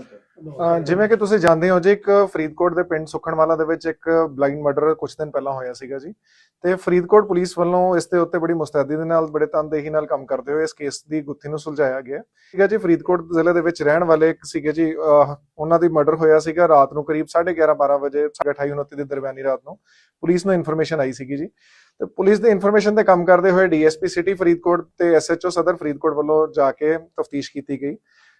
ਅਹ ਜਿਵੇਂ ਕਿ ਤੁਸੀਂ ਜਾਣਦੇ ਹੋ ਜੀ ਇੱਕ ਫਰੀਦਕੋਟ ਦੇ ਪਿੰਡ ਸੁਖਣਵਾਲਾ ਦੇ ਵਿੱਚ ਇੱਕ ਬਲਾਈਂਡ ਮਰਡਰ ਕੁਝ ਦਿਨ ਪਹਿਲਾਂ ਹੋਇਆ ਸੀਗਾ ਜੀ। ਤੇ ਫਰੀਦਕੋਟ ਪੁਲਿਸ ਵੱਲੋਂ ਇਸ ਦੇ ਉੱਤੇ ਬੜੀ ਮੁਸਤੈਦੀ ਦੇ ਨਾਲ ਬੜੇ ਤਨਦੇਹੀ ਨਾਲ ਕੰਮ ਕਰਦੇ ਹੋਏ ਇਸ ਕੇਸ ਦੀ ਗੁੱਥੀ ਨੂੰ ਸੁਲਝਾਇਆ ਗਿਆ। ਠੀਕ ਹੈ ਜੀ ਫਰੀਦਕੋਟ ਜ਼ਿਲ੍ਹੇ ਦੇ ਵਿੱਚ ਰਹਿਣ ਵਾਲੇ ਇੱਕ ਸੀਗੇ ਜੀ ਅਹ ਉਹਨਾਂ ਦੀ ਮਰਡਰ ਹੋਇਆ ਸੀਗਾ ਰਾਤ ਨੂੰ ਕਰੀਬ 11:30 12 ਵਜੇ 28 29 ਦੀ ਦਰਮਿਆਨੀ ਰਾਤ ਨੂੰ ਪੁਲਿਸ ਨੂੰ ਇਨਫੋਰਮੇਸ਼ਨ ਆਈ ਸੀਗੀ ਜੀ। ਤੇ ਪੁਲਿਸ ਦੀ ਇਨਫੋਰਮੇਸ਼ਨ ਤੇ ਕੰਮ ਕਰਦੇ ਹੋਏ ਡੀਐਸਪੀ ਸਿਟੀ ਫਰੀਦਕੋਟ ਤੇ ਐਸਐਚਓ ਸਦਰ ਫਰੀਦਕੋਟ ਵੱਲੋਂ ਜਾ ਕੇ ਤਫਤੀਸ਼ ਕੀਤੀ ਗਈ।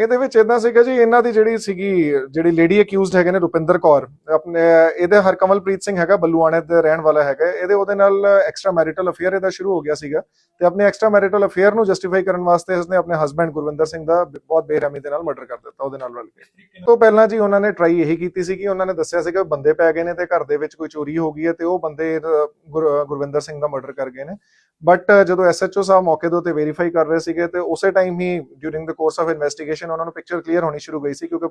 ਇਹਦੇ ਵਿੱਚ ਇਦਾਂ ਸੀਗਾ ਜੀ ਇਹਨਾਂ ਦੀ ਜਿਹੜੀ ਸੀਗੀ ਜਿਹੜੀ ਲੇਡੀ ਅਕਿਊਜ਼ਡ ਹੈਗੇ ਨੇ ਰੁਪਿੰਦਰ ਕੌਰ ਆਪਣੇ ਇਹਦੇ ਹਰਕਮਲਪ੍ਰੀਤ ਸਿੰਘ ਹੈਗਾ ਬੱਲੂਆਣੇ ਦੇ ਰਹਿਣ ਵਾਲਾ ਹੈਗਾ ਇਹਦੇ ਉਹਦੇ ਨਾਲ ਐਕਸਟਰਾ ਮੈਰਿਟਲ ਅਫੇਅਰ ਇਹਦਾ ਸ਼ੁਰੂ ਹੋ ਗਿਆ ਸੀਗਾ ਤੇ ਆਪਣੇ ਐਕਸਟਰਾ ਮੈਰਿਟਲ ਅਫੇਅਰ ਨੂੰ ਜਸਟੀਫਾਈ ਕਰਨ ਵਾਸਤੇ ਉਸਨੇ ਆਪਣੇ ਹਸਬੰਡ ਗੁਰਵਿੰਦਰ ਸਿੰਘ ਦਾ ਬਹੁਤ ਬੇਰਹਿਮੀ ਦੇ ਨਾਲ ਮਰਡਰ ਕਰ ਦਿੱਤਾ ਉਹਦੇ ਨਾਲ ਰਲ ਕੇ। ਤੋਂ ਪਹਿਲਾਂ ਜੀ ਉਹਨਾਂ ਨੇ ਟਰਾਈ ਇਹੀ ਕੀਤੀ ਸੀ ਕਿ ਉਹਨਾਂ ਨੇ ਦੱਸਿਆ ਸੀਗਾ ਬੰਦੇ ਪੈ ਗਏ ਨੇ ਤੇ ਘਰ ਦੇ ਵਿੱਚ ਕੋਈ ਚੋਰੀ ਹੋ ਗਈ ਹੈ ਤੇ ਉਹ ਬੰਦੇ ਗੁਰਵਿੰਦਰ ਸਿੰਘ ਦਾ ਮਰਡਰ ਕਰ ਗਏ ਨੇ। ਬਟ ਜਦੋਂ ਐਸਐਚਓ ਸਾਹਿਬ ਮੌਕੇ ਦੇ ਉੱਤੇ ਵੈਰੀਫਾਈ ਕਰ ਰਹੇ ਸੀਗੇ ਤੇ ਉਸੇ time he during the course of investigation ਉਹਨਾਂ ਨੂੰ ਪਿਕਚਰ ਕਲੀਅਰ ਹੋਣੀ ਸ਼ੁਰੂ ਗਈ ਸੀ ਕਿਉਂਕਿ